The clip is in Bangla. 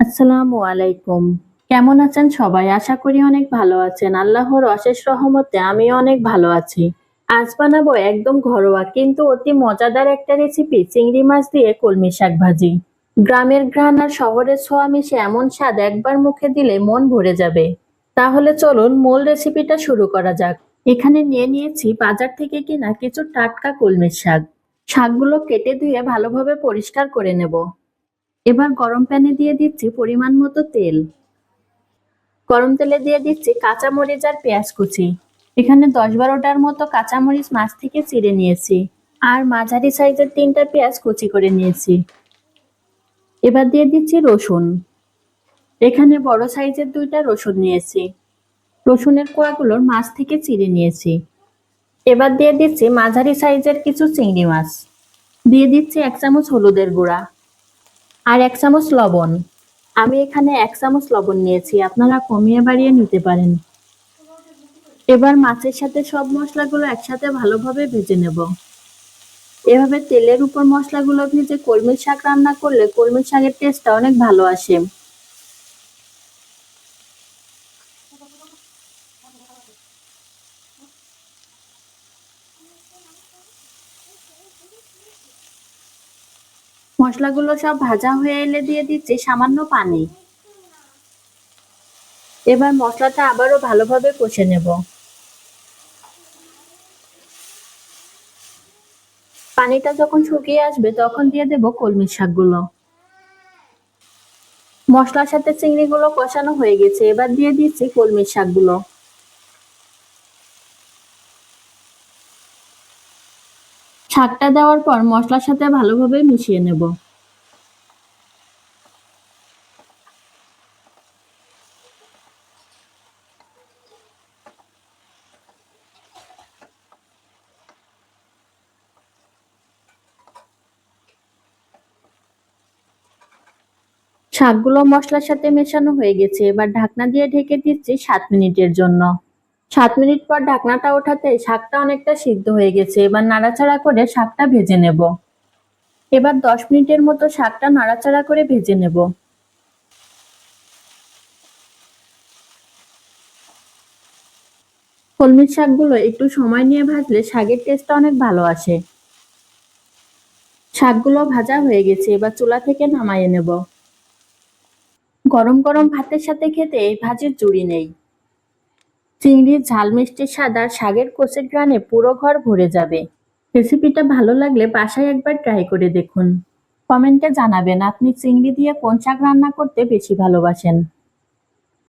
আসসালামু আলাইকুম। কেমন আছেন সবাই? আশা করি অনেক ভালো আছেন। আল্লাহর অশেষ রহমতে আমিও অনেক ভালো আছি। আজ বানাবো একদম ঘরোয়া কিন্তু অতি মজাদার একটা রেসিপি চিংড়ি মাছ দিয়ে কলমি শাক ভাজি। গ্রামের ঘ্রাণ আর শহরের ছোঁয়া মিশে এমন স্বাদ একবার মুখে দিলে মন ভরে যাবে। তাহলে চলুন মূল রেসিপিটা শুরু করা যাক। এখানে নিয়ে নিয়েছি বাজার থেকে কিনা কিছু টাটকা কলমির শাক। শাকগুলো কেটে ধুয়ে ভালোভাবে পরিষ্কার করে নেব। এবার গরম প্যানে দিয়ে দিচ্ছি পরিমাণ মতো তেল। গরম তেলে দিয়ে দিচ্ছি কাঁচামরিচ আর পেঁয়াজ কুচি। এখানে দশ বারোটার মতো কাঁচামরিচ মাছ থেকে চিড়ে নিয়েছি আর মাঝারি সাইজের তিনটা পেঁয়াজ কুচি করে নিয়েছি। এবার দিয়ে দিচ্ছি রসুন। এখানে বড় সাইজের দুইটা রসুন নিয়েছি। রসুনের কোয়াগুলোর মাছ থেকে চিড়ে নিয়েছি। এবার দিয়ে দিচ্ছি মাঝারি সাইজের কিছু চিংড়ি মাছ। দিয়ে দিচ্ছি এক চামচ হলুদের গুঁড়া। আর এক চামচ লবণ। আমি এখানে এক চামচ লবণ নিয়েছি, আপনারা কমিয়ে বাড়িয়ে নিতে পারেন। এবার মাছের সাথে সব মশলাগুলো একসাথে ভালোভাবে ভেজে নেব। এভাবে তেলের উপর মশলাগুলো ভেজে কলমির শাক রান্না করলে কলমির শাকের টেস্টটা অনেক ভালো আসে। মশলাগুলো সব ভাজা হয়ে এলে দিয়ে দিচ্ছি সামান্য পানি। এবার মশলাটা আবারও ভালোভাবে কষে নেব। পানিটা যখন শুকিয়ে আসবে তখন দিয়ে দেব কলমির শাকগুলো। মশলার সাথে চিংড়িগুলো কষানো হয়ে গেছে, এবার দিয়ে দিচ্ছি কলমির শাকগুলো। শাকটা দেওয়ার পর মশলার সাথে ভালোভাবে মিশিয়ে নেব। শাকগুলো মশলার সাথে মেশানো হয়ে গেছে, এবার ঢাকনা দিয়ে ঢেকে দিচ্ছি সাত মিনিটের জন্য। সাত মিনিট পর ঢাকনাটা ওঠাতে শাকটা অনেকটা সিদ্ধ হয়ে গেছে। এবার নাড়াচাড়া করে শাকটা ভেজে নেব। এবার দশ মিনিটের মতো শাকটা নাড়াচাড়া করে ভেজে নেব। কলমির শাকগুলো একটু সময় নিয়ে ভাজলে শাকের টেস্টটা অনেক ভালো আসে। শাকগুলো ভাজা হয়ে গেছে, এবার চুলা থেকে নামাইয়ে নেব। গরম গরম ভাতের সাথে খেতে এই ভাজির জুড়ি নেই। চিংড়ির ঝাল মিষ্টি স্বাদ আর শাকের কোষের গ্রানে পুরো ঘর ভরে যাবে। রেসিপিটা ভালো লাগলে বাসায় একবার ট্রাই করে দেখুন। কমেন্টে জানাবেন, আপনি চিংড়ি দিয়ে কোন শাক রান্না করতে বেশি ভালোবাসেন?